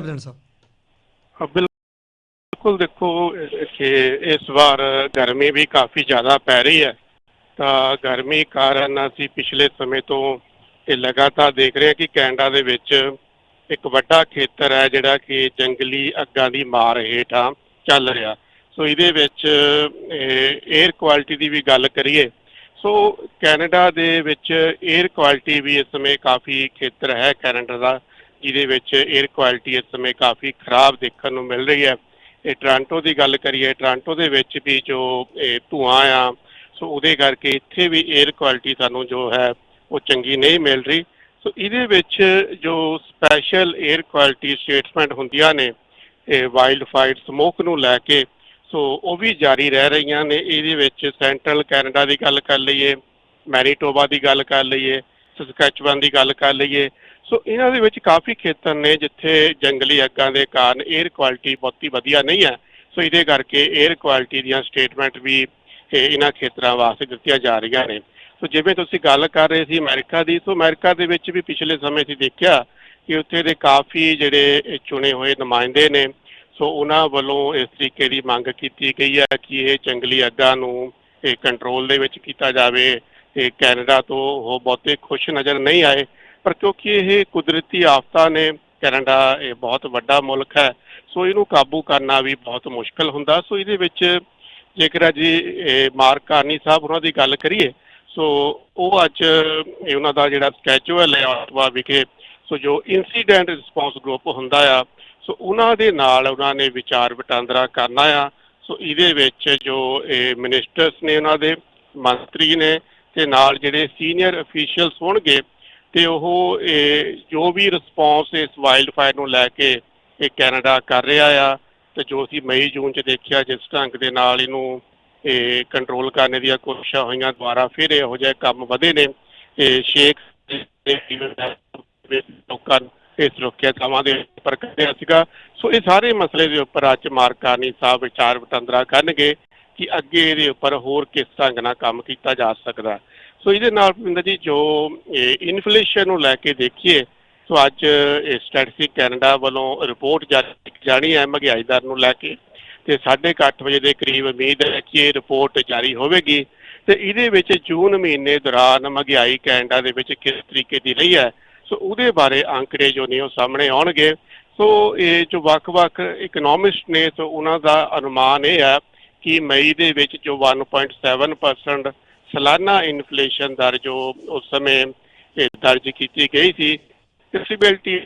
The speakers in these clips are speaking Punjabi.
ਪ੍ਰਧਾਨ ਸਾਹਿਬ ਬਿਲਕੁਲ ਦੇਖੋ ਕਿ ਇਸ ਵਾਰ ਗਰਮੀ ਵੀ ਕਾਫੀ ਜ਼ਿਆਦਾ ਪੈ ਰਹੀ ਹੈ। ਤਾਂ ਗਰਮੀ ਕਾਰਨ ਅਸੀਂ ਪਿਛਲੇ ਸਮੇਂ ਤੋਂ ਇਹ ਲਗਾਤਾਰ ਦੇਖ ਰਹੇ ਹਾਂ ਕਿ ਕੈਨੇਡਾ ਦੇ ਵਿੱਚ ਇੱਕ ਵੱਡਾ ਖੇਤਰ ਹੈ, ਜਿਹੜਾ ਕਿ ਜੰਗਲੀ ਅੱਗਾਂ ਦੀ ਮਾਰ ਹੇਠਾਂ ਚੱਲ ਰਿਹਾ। ਸੋ ਇਹਦੇ ਵਿੱਚ 에ਅਰ ਕੁਆਲਿਟੀ ਦੀ ਵੀ ਗੱਲ ਕਰੀਏ, ਸੋ ਕੈਨੇਡਾ ਦੇ ਵਿੱਚ 에ਅਰ ਕੁਆਲਿਟੀ ਵੀ ਇਸ ਸਮੇਂ ਕਾਫੀ ਖੇਤਰ ਹੈ ਕੈਨੇਡਾ ਦਾ। ਜਿਹਦੇ ਵਿੱਚ 에ਅਰ ਕੁਆਲਿਟੀ ਇਸ ਸਮੇਂ ਕਾਫੀ ਖਰਾਬ ਦੇਖਣ ਨੂੰ ਮਿਲ ਰਹੀ ਹੈ। ਇਹ ਟ੍ਰਾਂਟੋ ਦੀ ਗੱਲ ਕਰੀਏ ਟ੍ਰਾਂਟੋ ਦੇ ਵਿੱਚ ਵੀ ਜੋ ਇਹ ਧੂਆਂ ਆ, ਸੋ ਉਹਦੇ ਕਰਕੇ ਇੱਥੇ ਵੀ 에ਅਰ ਕੁਆਲਿਟੀ ਸਾਨੂੰ ਜੋ ਹੈ, ਉਹ ਚੰਗੀ ਨਹੀਂ ਮਿਲ ਰਹੀ। ਸੋ ਇਹਦੇ ਵਿੱਚ ਜੋ ਸਪੈਸ਼ਲ 에ਅਰ ਕੁਆਲਿਟੀ ਸਟੇਟਮੈਂਟ ਹੁੰਦੀਆਂ ਨੇ, ਇਹ ਵਾਈਲਡ ਫਾਇਰ ਸਮੋਕ ਨੂੰ ਲੈ ਕੇ, ਸੋ ਉਹ ਵੀ ਜਾਰੀ ਰਹਿ ਰਹੀਆਂ ਨੇ। ਇਹਦੇ ਵਿੱਚ ਸੈਂਟਰਲ ਕੈਨੇਡਾ ਦੀ ਗੱਲ ਕਰ ਲਈਏ ਮੈਰੀਟੋਬਾ ਦੀ ਗੱਲ ਕਰ ਲਈਏ ਸਸਕੈਚਵਨ ਦੀ ਗੱਲ ਕਰ ਲਈਏ ਸੋ ਇਹਨਾਂ ਦੇ ਵਿੱਚ ਕਾਫੀ ਖੇਤਰ ਨੇ ਜਿੱਥੇ ਜੰਗਲੀ ਅੱਗਾਂ ਦੇ ਕਾਰਨ 에ਅਰ ਕੁਆਲਿਟੀ ਬਹੁਤੀ ਵਧੀਆ ਨਹੀਂ ਹੈ। ਸੋ ਇਹਦੇ ਕਰਕੇ 에ਅਰ ਕੁਆਲਿਟੀ ਦੀਆਂ ਸਟੇਟਮੈਂਟ ਵੀ ਇਹਨਾਂ ਖੇਤਰਾਂ ਵਾਸਤੇ ਦਿੱਤੀਆਂ ਜਾ ਰਹੀਆਂ ਨੇ। ਸੋ ਜਿਵੇਂ ਤੁਸੀਂ ਗੱਲ ਕਰ ਰਹੇ ਸੀ ਅਮਰੀਕਾ ਦੀ, ਸੋ ਅਮਰੀਕਾ ਦੇ ਵਿੱਚ ਵੀ ਪਿਛਲੇ ਸਮੇਂ 'ਚ ਦੇਖਿਆ ਕਿ ਉੱਥੇ ਦੇ ਕਾਫੀ ਜਿਹੜੇ ਇਹ ਚੁਣੇ ਹੋਏ ਨੁਮਾਇੰਦੇ ਨੇ। ਸੋ ਉਹਨਾਂ ਵੱਲੋਂ ਇਸ ਤਰੀਕੇ ਦੀ ਮੰਗ ਕੀਤੀ ਗਈ ਹੈ ਕਿ ਇਹ ਜੰਗਲੀ ਅੱਗਾਂ ਨੂੰ ਇਹ ਕੰਟਰੋਲ ਦੇ ਵਿੱਚ ਕੀਤਾ ਜਾਵੇ। ਇਹ ਕੈਨੇਡਾ ਤੋਂ ਉਹ ਬਹੁਤੇ ਖੁਸ਼ ਨਜ਼ਰ ਨਹੀਂ ਆਏ। ਪਰ ਕਿਉਂਕਿ ਇਹ ਕੁਦਰਤੀ ਆਫਤਾਂ ਨੇ, ਕੈਨੇਡਾ ਇਹ ਬਹੁਤ ਵੱਡਾ ਮੁਲਕ ਹੈ, ਸੋ ਇਹਨੂੰ ਕਾਬੂ ਕਰਨਾ ਵੀ ਬਹੁਤ ਮੁਸ਼ਕਲ ਹੁੰਦਾ। ਸੋ ਇਹਦੇ ਵਿੱਚ ਜੇਕਰ ਜੀ ਇਹ ਮਾਰਕ ਕਾਰਨੀ ਸਾਹਿਬ ਉਹਨਾਂ ਦੀ ਗੱਲ ਕਰੀਏ, ਸੋ ਉਹ ਅੱਜ ਉਹਨਾਂ ਦਾ ਜਿਹੜਾ ਸਟੈਚੂ ਹੈ ਆਟਵਾ ਵਿਖੇ, ਸੋ ਜੋ ਇਨਸੀਡੈਂਟ ਰਿਸਪੌਂਸ ਗਰੁੱਪ ਹੁੰਦਾ ਆ, ਸੋ ਉਹਨਾਂ ਦੇ ਨਾਲ ਉਹਨਾਂ ਨੇ ਵਿਚਾਰ ਵਟਾਂਦਰਾ ਕਰਨਾ ਆ। ਸੋ ਇਹਦੇ ਵਿੱਚ ਜੋ ਇਹ ਮਿਨਿਸਟਰਸ ਨੇ ਉਹਨਾਂ ਦੇ ਮੰਤਰੀ ਨੇ, ਤੇ ਨਾਲ ਜਿਹੜੇ ਸੀਨੀਅਰ ਅਫੀਸ਼ੀਅਲਸ ਹੋਣਗੇ ਤੇ ਉਹ, ਇਹ, ਜੋ ਵੀ ਰਿਸਪੌਂਸ ਇਸ ਵਾਈਲਡ ਫਾਇਰ ਨੂੰ ਲੈ ਕੇ ਇਹ ਕੈਨੇਡਾ ਕਰ ਰਿਹਾ ਆ, ਤੇ ਜੋ ਅਸੀਂ ਮਈ, ਜੂਨ ਚ ਦੇਖਿਆ, ਜਿਸ ਢੰਗ ਦੇ ਨਾਲ ਇਹਨੂੰ, ਇਹ ਕੰਟਰੋਲ ਕਰਨ ਦੀਆਂ ਕੋਸ਼ਿਸ਼ਾਂ ਹੋਈਆਂ, ਦੁਬਾਰਾ ਫਿਰ ਇਹੋ ਜਿਹੇ ਕੰਮ ਵਧੇ ਨੇ ਇਹ ਸ਼ੇਖ ਲੋਕਾਂ ਨੂੰ ਇਹ ਸੁਰੱਖਿਆ ਥਾਵਾਂ ਦੇ ਉੱਪਰ ਕਰਿਆ ਸੀਗਾ। ਸੋ ਇਹ ਸਾਰੇ ਮਸਲੇ ਦੇ ਉੱਪਰ ਅੱਜ ਮਾਰਕਾਨੀ ਸਾਹਿਬ ਵਿਚਾਰ ਵਟਾਂਦਰਾ ਕਰਨਗੇ ਕਿ ਅੱਗੇ ਇਹਦੇ ਉੱਪਰ ਹੋਰ ਕਿਸ ਢੰਗ ਨਾਲ ਕੰਮ ਕੀਤਾ ਜਾ ਸਕਦਾ। ਸੋ ਇਹਦੇ ਨਾਲ ਭਿੰਦਰ ਜੀ, ਜੋ ਇਨਫਲੇਸ਼ਨ ਨੂੰ ਲੈ ਕੇ ਦੇਖੀਏ, ਸੋ ਅੱਜ ਸਟੈਟਿਸਟਿਕ ਕੈਨੇਡਾ ਵੱਲੋਂ ਰਿਪੋਰਟ ਜਾਰੀ ਜਾਣੀ ਹੈ ਮਹਿੰਗਾਈ ਦਰ ਨੂੰ ਲੈ ਕੇ ਤੇ 8:30 ਵਜੇ ਦੇ ਕਰੀਬ ਉਮੀਦ ਹੈ ਕਿ ਇਹ ਰਿਪੋਰਟ ਜਾਰੀ ਹੋਵੇਗੀ ਤੇ ਇਹਦੇ ਵਿੱਚ ਜੂਨ ਮਹੀਨੇ ਦੌਰਾਨ ਮਹਿੰਗਾਈ ਕੈਨੇਡਾ ਦੇ ਵਿੱਚ ਕਿਸ ਤਰੀਕੇ ਦੀ ਰਹੀ ਹੈ, ਸੋ ਉਹਦੇ ਬਾਰੇ ਅੰਕੜੇ ਜੋ ਨੇ ਉਹ ਸਾਹਮਣੇ ਆਉਣਗੇ। ਸੋ ਇਹ ਜੋ ਵੱਖ-ਵੱਖ ਇਕਨੋਮਿਸਟ ਨੇ, ਸੋ ਉਹਨਾਂ ਦਾ ਅਨੁਮਾਨ ਇਹ ਹੈ ਕਿ ਮਈ ਦੇ ਵਿੱਚ ਜੋ 1.7% ਸਾਲਾਨਾ ਇਨਫਲੇਸ਼ਨ ਦਰ ਜੋ ਉਸ ਸਮੇਂ ਇਹ ਦਰਜ ਕੀਤੀ ਗਈ ਸੀ ਫਿਕਸਿਬਿਲਟੀ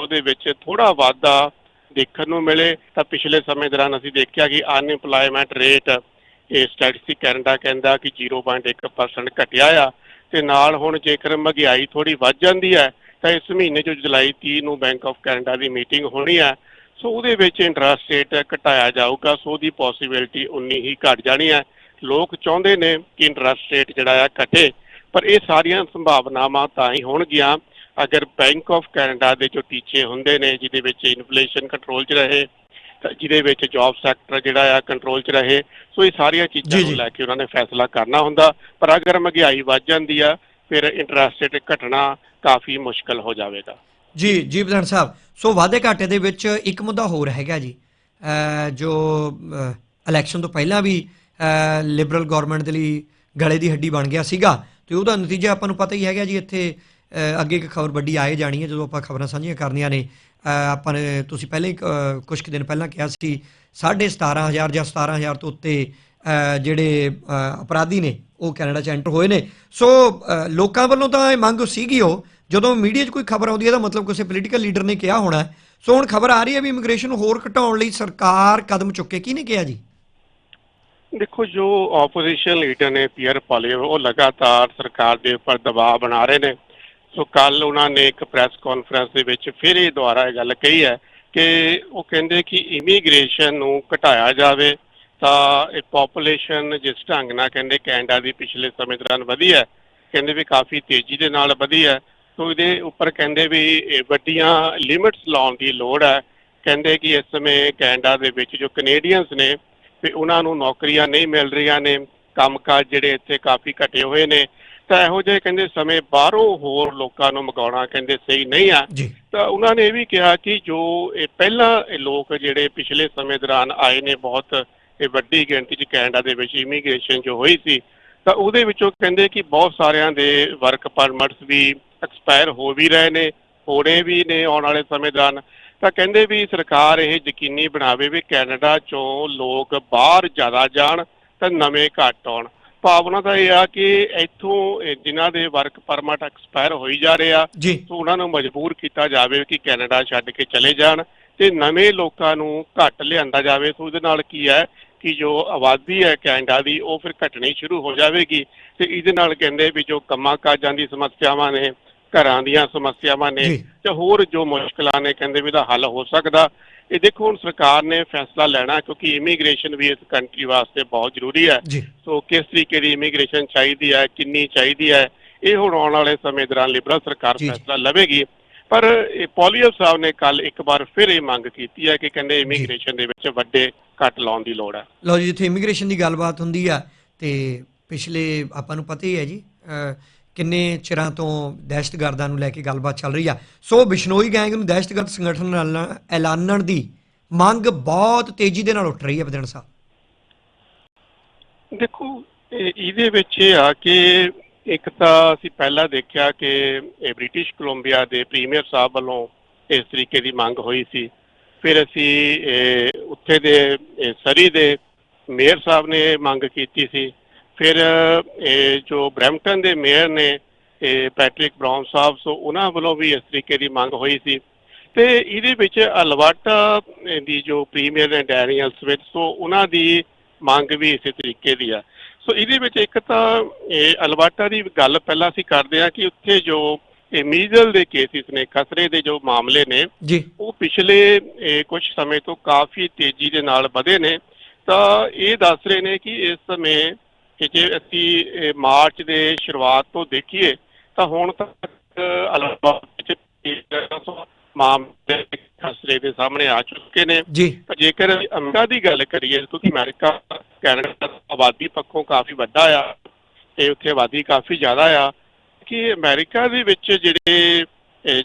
ਉਹਦੇ ਵਿੱਚ ਥੋੜਾ ਵਾਧਾ ਦੇਖਣ ਨੂੰ ਮਿਲੇ। ਤਾਂ ਪਿਛਲੇ ਸਮੇਂ ਦੌਰਾਨ ਅਸੀਂ ਦੇਖਿਆ ਕਿ ਅਨਇੰਪਲੋਇਮੈਂਟ ਰੇਟ ਇਹ ਸਟੈਟਿਸਟਿਕ ਕੈਨੇਡਾ ਕਹਿੰਦਾ ਕਿ 0.1% ਘਟਿਆ ਆ। ਤੇ ਨਾਲ ਹੁਣ ਜੇਕਰ ਮਹਿੰਗਾਈ ਥੋੜੀ ਵੱਧ ਜਾਂਦੀ ਹੈ, ਤਾਂ ਇਸ ਮਹੀਨੇ ਜੋ ਜੁਲਾਈ 30 ਨੂੰ ਬੈਂਕ ਆਫ ਕੈਨੇਡਾ ਦੀ ਮੀਟਿੰਗ ਹੋਣੀ ਹੈ, ਸੋ ਉਹਦੇ ਵਿੱਚ ਇੰਟਰਸਟ ਰੇਟ ਘਟਾਇਆ ਜਾਊਗਾ, ਸੋ ਉਹਦੀ ਪੋਸਿਬਿਲਿਟੀ ਉਨੀ ਹੀ ਘਟ ਜਾਣੀ ਹੈ। ਲੋਕ ਚਾਹੁੰਦੇ ਨੇ ਕਿ ਇੰਟਰਸਟ ਰੇਟ ਜਿਹੜਾ ਆ ਘਟੇ ਪਰ ਇਹ ਸਾਰੀਆਂ ਸੰਭਾਵਨਾਵਾਂ ਤਾਂ ਹੀ ਹੋਣਗੀਆਂ। ਅਗਰ ਬੈਂਕ ਆਫ ਕੈਨੇਡਾ ਦੇ ਜੋ ਟੀਚੇ ਹੁੰਦੇ ਨੇ ਜਿਹਦੇ ਵਿੱਚ ਇਨਫਲੇਸ਼ਨ ਕੰਟਰੋਲ 'ਚ ਰਹੇ ਜਿਹਦੇ ਵਿੱਚ ਜੌਬ ਸੈਕਟਰ ਜਿਹੜਾ ਆ ਕੰਟਰੋਲ 'ਚ ਰਹੇ ਸੋ ਇਹ ਸਾਰੀਆਂ ਚੀਜ਼ਾਂ ਨੂੰ। ਲੈ ਕੇ ਉਹਨਾਂ ਨੇ ਫੈਸਲਾ ਕਰਨਾ ਹੁੰਦਾ। ਪਰ ਅਗਰ ਮਹਿੰਗਾਈ ਵੱਧ ਜਾਂਦੀ ਆ ਫਿਰ ਇੰਟਰਸਟ ਰੇਟ ਘਟਣਾ ਕਾਫੀ ਮੁਸ਼ਕਲ ਹੋ ਜਾਵੇਗਾ। ਜੀ ਜੀ ਪ੍ਰਧਾਨ ਸਾਹਿਬ ਸੋ ਵਾਅਦੇ ਘਾਟੇ ਦੇ ਵਿੱਚ ਇੱਕ ਮੁੱਦਾ ਹੋਰ ਹੈਗਾ ਜੀ। ਜੋ ਇਲੈਕਸ਼ਨ ਤੋਂ ਪਹਿਲਾਂ ਵੀ ਲਿਬਰਲ ਗਵਰਨਮੈਂਟ ਦੇ ਲਈ ਗਲੇ ਦੀ ਹੱਡੀ ਬਣ ਗਿਆ ਸੀਗਾ। ਤੇ ਉਹਦਾ ਨਤੀਜਾ ਆਪਾਂ ਨੂੰ ਪਤਾ ਹੀ ਹੈਗਾ ਜੀ, ਇੱਥੇ ਅੱਗੇ ਇੱਕ ਖਬਰ ਵੱਡੀ ਆਏ ਜਾਣੀ ਹੈ, ਜਦੋਂ ਆਪਾਂ ਖਬਰਾਂ ਸਾਂਝੀਆਂ ਕਰਨੀਆਂ ਨੇ। ਆਪਾਂ ਨੇ, ਤੁਸੀਂ ਪਹਿਲਾਂ ਹੀ, ਅਹ ਕੁਝ ਕੁ ਦਿਨ ਪਹਿਲਾਂ ਕਿਹਾ ਸੀ 17500 ਜਾਂ 17000 ਤੋਂ ਉੱਤੇ ਜਿਹੜੇ ਅਪਰਾਧੀ ਨੇ, ਉਹ ਕੈਨੇਡਾ ਚ ਐਂਟਰ ਹੋਏ ਨੇ। ਸੋ ਲੋਕਾਂ ਵੱਲੋਂ ਤਾਂ ਇਹ ਮੰਗ ਸੀਗੀ ਉਹ। ਜਦੋਂ ਮੀਡੀਆ 'ਚ ਕੋਈ ਖਬਰ ਆਉਂਦੀ ਹੈ ਤਾਂ ਮਤਲਬ ਕਿਸੇ ਪੋਲੀਟੀਕਲ ਲੀਡਰ ਨੇ ਕਿਹਾ ਹੋਣਾ ਸੋ ਹੁਣ ਖਬਰ ਆ ਰਹੀ ਹੈ ਵੀ ਇਮੀਗ੍ਰੇਸ਼ਨ ਨੂੰ ਹੋਰ ਘਟਾਉਣ ਲਈ ਸਰਕਾਰ ਕਦਮ ਚੁੱਕੇ, ਕੀ ਨੇ ਕਿਹਾ ਜੀ? ਦੇਖੋ, ਜੋ ਆਪੋਜੀਸ਼ਨ ਲੀਡਰ ਨੇ ਪੀਅਰ ਪਾਲੀਓ ਉਹ ਲਗਾਤਾਰ ਸਰਕਾਰ ਦੇ ਉੱਪਰ ਦਬਾਅ ਬਣਾ ਰਹੇ ਨੇ। ਸੋ ਕੱਲ ਉਹਨਾਂ ਨੇ ਇੱਕ ਪ੍ਰੈਸ ਕਾਨਫਰੰਸ ਦੇ ਵਿੱਚ ਫਿਰ ਇਹ ਦੁਆਰਾ ਇਹ ਗੱਲ ਕਹੀ ਹੈ ਕਿ ਉਹ ਕਹਿੰਦੇ ਕਿ ਇਮੀਗ੍ਰੇਸ਼ਨ ਨੂੰ ਘਟਾਇਆ ਜਾਵੇ, ਤਾਂ ਇਹ ਪੋਪੂਲੇਸ਼ਨ ਜਿਸ ਢੰਗ ਨਾਲ ਕਹਿੰਦੇ ਕੈਨੇਡਾ ਦੀ ਪਿਛਲੇ ਸਮੇਂ ਦੌਰਾਨ ਵਧੀ ਹੈ, ਕਹਿੰਦੇ ਵੀ ਕਾਫੀ ਤੇਜ਼ੀ ਦੇ ਨਾਲ ਵਧੀ ਹੈ। ਸੋ ਇਹਦੇ ਉੱਪਰ ਕਹਿੰਦੇ ਵੀ ਵੱਡੀਆਂ ਲਿਮਿਟਸ ਲਾਉਣ ਦੀ ਲੋੜ ਹੈ। ਕਹਿੰਦੇ ਕਿ ਇਸ ਸਮੇਂ ਕੈਨੇਡਾ ਦੇ ਵਿੱਚ ਜੋ ਕੈਨੇਡੀਅਨਸ ਨੇ ਤੇ ਉਹਨਾਂ ਨੂੰ ਨੌਕਰੀਆਂ ਨਹੀਂ ਮਿਲ ਰਹੀਆਂ ਨੇ ਕੰਮਕਾਜ ਜਿਹੜੇ ਇੱਥੇ ਕਾਫੀ ਘਟੇ ਹੋਏ ਨੇ। ਤਾਂ ਇਹੋ ਜਿਹੇ ਕਹਿੰਦੇ ਸਮੇਂ ਬਾਹਰੋਂ ਹੋਰ ਲੋਕਾਂ ਨੂੰ ਮੰਗਾਉਣਾ ਕਹਿੰਦੇ ਸਹੀ ਨਹੀਂ ਆ। ਤਾਂ ਉਹਨਾਂ ਨੇ ਇਹ ਵੀ ਕਿਹਾ ਕਿ ਜੋ ਇਹ ਪਹਿਲਾਂ ਇਹ ਲੋਕ ਜਿਹੜੇ ਪਿਛਲੇ ਸਮੇਂ ਦੌਰਾਨ ਆਏ ਨੇ ਬਹੁਤ ਇਹ ਵੱਡੀ ਗਿਣਤੀ 'ਚ ਕੈਨੇਡਾ ਦੇ ਵਿੱਚ ਇਮੀਗ੍ਰੇਸ਼ਨ ਜੋ ਹੋਈ ਸੀ ਤਾਂ ਉਹਦੇ ਵਿੱਚੋਂ ਕਹਿੰਦੇ ਕਿ ਬਹੁਤ ਸਾਰਿਆਂ ਦੇ ਵਰਕ ਪਰਮਿਟਸ ਵੀ ਐਕਸਪਾਇਰ ਹੋ ਵੀ ਰਹੇ ਨੇ ਹੋਣੇ ਵੀ ਨੇ ਆਉਣ ਵਾਲੇ ਸਮੇਂ ਦੌਰਾਨ। ਤਾਂ ਕਹਿੰਦੇ ਵੀ ਸਰਕਾਰ ਇਹ ਯਕੀਨੀ ਬਣਾਵੇ ਵੀ ਕੈਨੇਡਾ ਚੋਂ ਲੋਕ ਬਾਹਰ ਜ਼ਿਆਦਾ ਜਾਣ ਤਾਂ ਨਵੇਂ ਘੱਟ ਆਉਣ। ਭਾਵਨਾ ਤਾਂ ਇਹ ਆ ਕਿ ਇੱਥੋਂ ਜਿਨ੍ਹਾਂ ਦੇ ਵਰਕ ਪਰਮਿਟ ਐਕਸਪਾਇਰ ਹੋਈ ਜਾ ਰਹੇ ਆ ਸੋ ਉਹਨਾਂ ਨੂੰ ਮਜਬੂਰ ਕੀਤਾ ਜਾਵੇ ਕਿ ਕੈਨੇਡਾ ਛੱਡ ਕੇ ਚਲੇ ਜਾਣ ਤੇ ਨਵੇਂ ਲੋਕਾਂ ਨੂੰ ਘੱਟ ਲਿਆਂਦਾ ਜਾਵੇ। ਸੋ ਉਹਦੇ ਨਾਲ ਕੀ ਹੈ ਕਿ ਜੋ ਆਬਾਦੀ ਹੈ ਕੈਨੇਡਾ ਦੀ ਉਹ ਫਿਰ ਘਟਣੀ ਸ਼ੁਰੂ ਹੋ ਜਾਵੇਗੀ ਤੇ ਇਹਦੇ ਨਾਲ ਕਹਿੰਦੇ ਵੀ ਜੋ ਕੰਮਾਂ ਕਾਜਾਂ ਦੀ ਸਮੱਸਿਆਵਾਂ ਨੇ ਘਰਾਂ ਦੀਆਂ ਸਮੱਸਿਆਵਾਂ ਨੇ ਜੀ। ਹੋਰ ਜੋ ਮੁਸ਼ਕਲਾਂ ਨੇ ਕਹਿੰਦੇ ਵੀ ਇਹਦਾ ਹੱਲ ਹੋ ਸਕਦਾ। ਇਹ ਦੇਖੋ ਹੁਣ ਸਰਕਾਰ ਨੇ ਫੈਸਲਾ ਲੈਣਾ ਕਿਉਂਕਿ ਇਮੀਗ੍ਰੇਸ਼ਨ ਵੀ ਇਸ ਕੰਟਰੀ ਵਾਸਤੇ ਬਹੁਤ ਜ਼ਰੂਰੀ ਹੈ। ਸੋ ਕਿਸ ਤਰੀਕੇ ਦੀ ਇਮੀਗ੍ਰੇਸ਼ਨ ਚਾਹੀਦੀ ਹੈ ਕਿੰਨੀ ਚਾਹੀਦੀ ਹੈ ਇਹ ਹੁਣ ਆਉਣ ਵਾਲੇ ਸਮੇਂ ਦੌਰਾਨ ਲਿਬਰਲ ਸਰਕਾਰ। ਫੈਸਲਾ ਲਵੇਗੀ। ਪਰ ਇਹ ਪੋਲੀਅਲ ਸਾਹਿਬ ਨੇ ਕੱਲ ਇੱਕ ਵਾਰ ਫਿਰ ਇਹ ਮੰਗ ਕੀਤੀ ਹੈ ਕਿ ਕਹਿੰਦੇ ਇਮੀਗ੍ਰੇਸ਼ਨ ਦੇ ਵਿੱਚ ਵੱਡੇ ਕੱਟ ਲਾਉਣ ਦੀ ਲੋੜ ਹੈ। ਲਓ ਜੀ ਜਿੱਥੇ ਇਮੀਗ੍ਰੇਸ਼ਨ ਦੀ ਗੱਲਬਾਤ ਹੁੰਦੀ ਆ ਤੇ ਪਿਛਲੇ ਆਪਾਂ ਨੂੰ ਪਤਾ ਹੀ ਹੈ ਜੀ ਕਿੰਨੇ ਚਿਰਾਂ ਤੋਂ ਦਹਿਸ਼ਤਗਰਦਾਂ ਨੂੰ ਲੈ ਕੇ ਗੱਲਬਾਤ ਚੱਲ ਰਹੀ ਆ? ਸੋ ਬਿਸ਼ਨੋਈ ਗੈਂਗ ਨੂੰ ਦਹਿਸ਼ਤਗਰਦ ਸੰਗਠਨ ਐਲਾ- ਐਲਾਨਣ ਦੀ ਮੰਗ ਬਹੁਤ ਤੇਜ਼ੀ ਦੇ ਨਾਲ ਉੱਠ ਰਹੀ ਹੈ ਬਦਨ ਸਾਹਿਬ। ਦੇਖੋ ਇਹਦੇ ਵਿੱਚ ਇਹ ਆ ਕਿ ਇੱਕ ਤਾਂ ਅਸੀਂ ਪਹਿਲਾਂ ਦੇਖਿਆ ਕਿ ਇਹ ਬ੍ਰਿਟਿਸ਼ ਕੋਲੰਬੀਆ ਦੇ ਪ੍ਰੀਮੀਅਰ ਸਾਹਿਬ ਵੱਲੋਂ ਇਸ ਤਰੀਕੇ ਦੀ ਮੰਗ ਹੋਈ ਸੀ। ਫਿਰ ਅਸੀਂ ਉੱਥੇ ਦੇ ਸਰੀ ਦੇ ਮੇਅਰ ਸਾਹਿਬ ਨੇ ਇਹ ਮੰਗ ਕੀਤੀ ਸੀ। ਫਿਰ ਇਹ ਜੋ ਬਰੈਂਪਟਨ ਦੇ ਮੇਅਰ ਨੇ ਇਹ ਪੈਟ੍ਰਿਕ ਬ੍ਰਾਊਨ ਸਾਹਿਬ ਸੋ ਉਹਨਾਂ ਵੱਲੋਂ ਵੀ ਇਸ ਤਰੀਕੇ ਦੀ ਮੰਗ ਹੋਈ ਸੀ। ਤੇ ਇਹਦੇ ਵਿੱਚ ਅਲਵਾਟਾ ਦੀ ਜੋ ਪ੍ਰੀਮੀਅਰ ਨੇ ਡੈਨੀਅਲ ਸਵਿਟ ਸੋ ਉਹਨਾਂ ਦੀ ਮੰਗ ਵੀ ਇਸੇ ਤਰੀਕੇ ਦੀ ਆ। ਸੋ ਇਹਦੇ ਵਿੱਚ ਇੱਕ ਤਾਂ ਇਹ ਅਲਵਾਟਾ ਦੀ ਗੱਲ ਪਹਿਲਾਂ ਅਸੀਂ ਕਰਦੇ ਆ ਕਿ ਉੱਥੇ ਜੋ ਇਹ ਮੀਜ਼ਲ ਦੇ ਕੇਸਿਸ ਨੇ ਖਸਰੇ ਦੇ ਜੋ ਮਾਮਲੇ ਨੇ ਜੀ। ਉਹ ਪਿਛਲੇ ਕੁਝ ਸਮੇਂ ਤੋਂ ਕਾਫੀ ਤੇਜ਼ੀ ਦੇ ਨਾਲ ਵਧੇ ਨੇ। ਤਾਂ ਇਹ ਦੱਸ ਰਹੇ ਨੇ ਕਿ ਇਸ ਸਮੇਂ ਕਿ ਜੇ ਅਸੀਂ ਮਾਰਚ ਦੇ ਸ਼ੁਰੂਆਤ ਤੋਂ ਦੇਖੀਏ ਤਾਂ ਹੁਣ ਤੱਕ ਅਲੱਗ ਵਿੱਚ 1300 ਮਾਮਲੇ ਖਸਰੇ ਦੇ ਸਾਹਮਣੇ ਆ ਚੁੱਕੇ ਨੇ। ਤਾਂ ਜੇਕਰ ਅਮਰੀਕਾ ਦੀ ਗੱਲ ਕਰੀਏ ਕਿਉਂਕਿ ਅਮਰੀਕਾ ਕੈਨੇਡਾ ਆਬਾਦੀ ਪੱਖੋਂ ਕਾਫੀ ਵੱਡਾ ਆ ਤੇ ਉੱਥੇ ਆਬਾਦੀ ਕਾਫੀ ਜ਼ਿਆਦਾ ਆ ਕਿ ਅਮਰੀਕਾ ਦੇ ਵਿੱਚ ਜਿਹੜੇ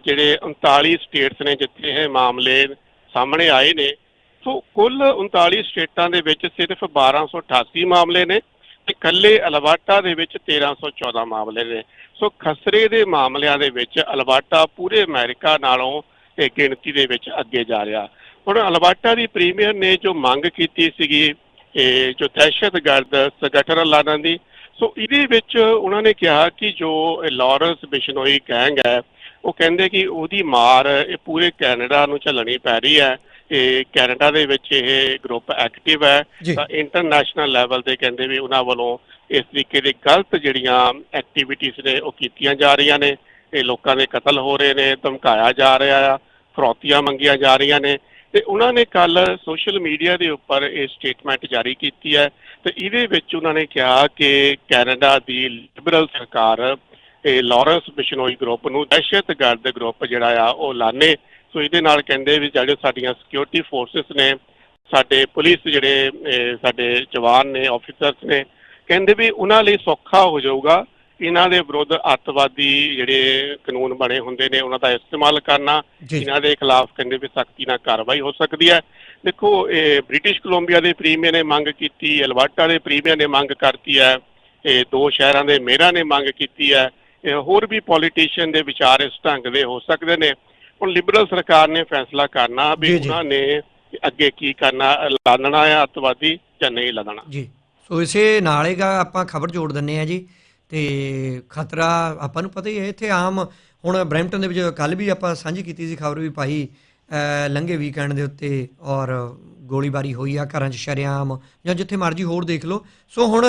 ਜਿਹੜੇ 39 ਸਟੇਟਸ ਨੇ ਜਿੱਥੇ ਇਹ ਮਾਮਲੇ ਸਾਹਮਣੇ ਆਏ ਨੇ ਸੋ ਕੁੱਲ 39 ਸਟੇਟਾਂ ਦੇ ਵਿੱਚ ਸਿਰਫ 1288 ਮਾਮਲੇ ਨੇ। ਤੇ ਕੱਲੇ ਅਲਵਾਟਾ ਦੇ ਵਿੱਚ 1314 ਮਾਮਲੇ ਨੇ। ਸੋ ਖਸਰੇ ਦੇ ਮਾਮਲਿਆਂ ਦੇ ਵਿੱਚ ਅਲਵਾਟਾ ਪੂਰੇ ਅਮਰੀਕਾ ਨਾਲੋਂ ਇਹ ਗਿਣਤੀ ਦੇ ਵਿੱਚ ਅੱਗੇ ਜਾ ਰਿਹਾ। ਹੁਣ ਅਲਵਾਟਾ ਦੀ ਪ੍ਰੀਮੀਅਰ ਨੇ ਜੋ ਮੰਗ ਕੀਤੀ ਸੀਗੀ, ਇਹ ਜੋ ਦਹਿਸ਼ਤਗਰਦ ਸੰਗਠਨ ਐਲਾਨਣ ਦੀ, ਸੋ ਇਹਦੇ ਵਿੱਚ ਉਹਨਾਂ ਨੇ ਕਿਹਾ ਕਿ ਜੋ ਇਹ ਲਾਰੈਂਸ ਬਿਸ਼ਨੋਈ ਗੈਂਗ ਹੈ, ਉਹ ਕਹਿੰਦੇ ਕਿ ਉਹਦੀ ਮਾਰ ਇਹ ਪੂਰੇ ਕੈਨੇਡਾ ਨੂੰ ਝੱਲਣੀ ਪੈ ਰਹੀ ਹੈ। ਇਹ ਕੈਨੇਡਾ ਦੇ ਵਿੱਚ ਇਹ ਗਰੁੱਪ ਐਕਟਿਵ ਹੈ ਤਾਂ ਇੰਟਰਨੈਸ਼ਨਲ ਲੈਵਲ ਤੇ ਕਹਿੰਦੇ ਵੀ ਉਹਨਾਂ ਵੱਲੋਂ ਇਸ ਤਰੀਕੇ ਦੇ ਗਲਤ ਜਿਹੜੀਆਂ ਐਕਟੀਵਿਟੀਜ਼ ਨੇ ਉਹ ਕੀਤੀਆਂ ਜਾ ਰਹੀਆਂ ਨੇ। ਇਹ ਲੋਕਾਂ ਦੇ ਕਤਲ ਹੋ ਰਹੇ ਨੇ ਧਮਕਾਇਆ ਜਾ ਰਿਹਾ ਆ ਫਰੌਤੀਆਂ ਮੰਗੀਆਂ ਜਾ ਰਹੀਆਂ ਨੇ। ਤੇ ਉਹਨਾਂ ਨੇ ਕੱਲ ਸੋਸ਼ਲ ਮੀਡੀਆ ਦੇ ਉੱਪਰ ਇਹ ਸਟੇਟਮੈਂਟ ਜਾਰੀ ਕੀਤੀ ਹੈ ਤੇ ਇਹਦੇ ਵਿੱਚ ਉਹਨਾਂ ਨੇ ਕਿਹਾ ਕਿ ਕੈਨੇਡਾ ਦੀ ਲਿਬਰਲ ਸਰਕਾਰ ਇਹ ਲਾਰੈਂਸ ਬਿਸ਼ਨੋਈ ਗਰੁੱਪ ਨੂੰ ਦਹਿਸ਼ਤਗਰਦ ਗਰੁੱਪ ਜਿਹੜਾ ਆ ਉਹ ਲਾਣੇ ਸੋ ਇਹਦੇ ਨਾਲ ਕਹਿੰਦੇ ਵੀ ਜਿਹੜੇ ਸਾਡੀਆਂ ਸਿਕਿਉਰਿਟੀ ਫੋਰਸਸ ਨੇ ਸਾਡੇ ਪੁਲਿਸ ਜਿਹੜੇ ਸਾਡੇ ਜਵਾਨ ਨੇ ਆਫੀਸਰਸ ਨੇ ਕਹਿੰਦੇ ਵੀ ਉਹਨਾਂ ਲਈ ਸੌਖਾ ਹੋ ਜਾਊਗਾ ਇਹਨਾਂ ਦੇ ਵਿਰੁੱਧ ਅੱਤਵਾਦੀ ਜਿਹੜੇ ਕਾਨੂੰਨ ਬਣੇ ਹੁੰਦੇ ਨੇ ਉਹਨਾਂ ਦਾ ਇਸਤੇਮਾਲ ਕਰਨਾ ਇਹਨਾਂ ਦੇ ਖਿਲਾਫ ਕਹਿੰਦੇ ਵੀ ਸਖਤੀ ਨਾਲ ਕਾਰਵਾਈ ਹੋ ਸਕਦੀ ਹੈ। ਦੇਖੋ ਇਹ ਬ੍ਰਿਟਿਸ਼ ਕੋਲੰਬੀਆ ਦੇ ਪ੍ਰੀਮੀਅਰ ਨੇ ਮੰਗ ਕੀਤੀ ਅਲਬਰਟਾ ਦੇ ਪ੍ਰੀਮੀਅਰ ਨੇ ਮੰਗ ਕਰਤੀ ਹੈ ਇਹ ਦੋ ਸ਼ਹਿਰਾਂ ਦੇ ਮੇਅਰਾਂ ਨੇ ਮੰਗ ਕੀਤੀ ਹੈ ਹੋਰ ਵੀ ਪੋਲੀਟੀਸ਼ੀਅਨ ਦੇ ਵਿਚਾਰ ਇਸ ਢੰਗ ਦੇ ਹੋ ਸਕਦੇ ਨੇ। ਹੁਣ ਲਿਬਰਲ ਸਰਕਾਰ ਨੇ ਫੈਸਲਾ ਕਰਨਾ ਵੀ। ਉਹਨਾਂ ਨੇ ਅੱਗੇ ਕੀ ਕਰਨਾ ਲਾਣਨਾ ਹੈ ਅੱਤਵਾਦੀ ਜਾਂ ਨਹੀਂ ਲਾਣਨਾ ਜੀ। ਸੋ ਇਸੇ ਨਾਲ ਹੀ ਆਪਾਂ ਖਬਰ ਜੋੜ ਦਿੰਨੇ ਆ ਜੀ। ਤੇ ਖਤਰਾ ਆਪਾਂ ਨੂੰ ਪਤਾ ਹੀ ਹੈ ਇੱਥੇ ਆਮ ਹੁਣ ਬਰੈਂਪਟਨ ਦੇ ਵਿੱਚ ਕੱਲ ਵੀ ਆਪਾਂ ਸਾਂਝੀ ਕੀਤੀ ਸੀ ਖਬਰ ਵੀ ਪਾਈ ਲੰਘੇ ਵੀਕਐਂਡ ਦੇ ਉੱਤੇ ਔਰ ਗੋਲੀਬਾਰੀ ਹੋਈ ਆ ਘਰਾਂ 'ਚ ਸ਼ਰੇਆਮ ਜਾਂ ਜਿੱਥੇ ਮਰਜ਼ੀ ਹੋਰ ਦੇਖ ਲਓ। ਸੋ ਹੁਣ